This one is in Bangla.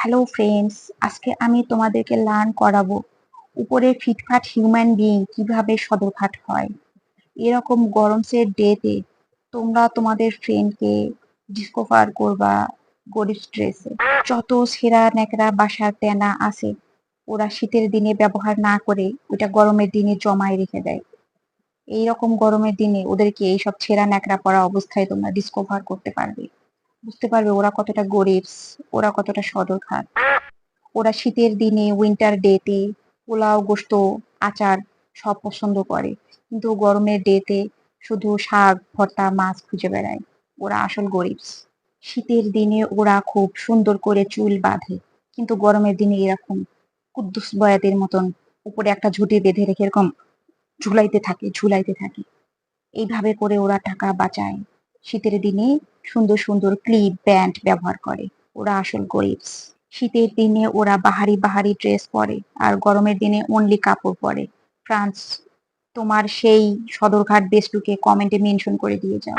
হ্যালো ফ্রেন্ডস আজকে আমি তোমাদেরকে লার্ন করাবো উপরে ফিটফাট হিউম্যান বিইং কীভাবে সদরঘাট হয়। এরকম গরম গরমসের ডেতে তোমরা তোমাদের ফ্রেন্ডকে ডিসকভার করবা গরিব স্ট্রেসে যত সেরা ন্যাকড়া বাসার তেনা আছে, ওরা শীতের দিনে ব্যবহার না করে ওটা গরমের দিনে জমায় রেখে দেয়। এইরকম গরমের দিনে ওদেরকে এইসব ছেঁড়া ন্যাকড়া পরা অবস্থায় তোমরা ডিসকভার করতে পারবে। বুঝতে পারবে ওরা কতটা গরিবস ওরা কতটা সদরঘাট। ওরা শীতের দিনে উইন্টার ডেতে পোলাও, গোস্ত, আচার সব পছন্দ করে। কিন্তু গরমের ডেতে শুধু শাক, ভর্তা, মাছ খুঁজে বেড়ায়। ওরা আসল গরিবস শীতের দিনে ওরা খুব সুন্দর করে চুল বাঁধে। কিন্তু গরমের দিনে এরকম কুদ্দুস বয়াতের মতন উপরে একটা ঝুঁটি বেঁধে রেখে এরকম ঝুলাইতে থাকে ঝুলাইতে থাকে। এইভাবে করে ওরা টাকা বাঁচায়। শীতের দিনে সুন্দর সুন্দর ক্লিপ ব্যান্ড ব্যবহার করে। ওরা আসল গরিব। শীতের দিনে ওরা বাহারি বাহারি ড্রেস পরে আর গরমের দিনে অনলি কাপড় পরে। ফ্রান্স, তোমার সেই সদরঘাট বেস্টুকে কমেন্টে মেনশন করে দিয়ে যাও।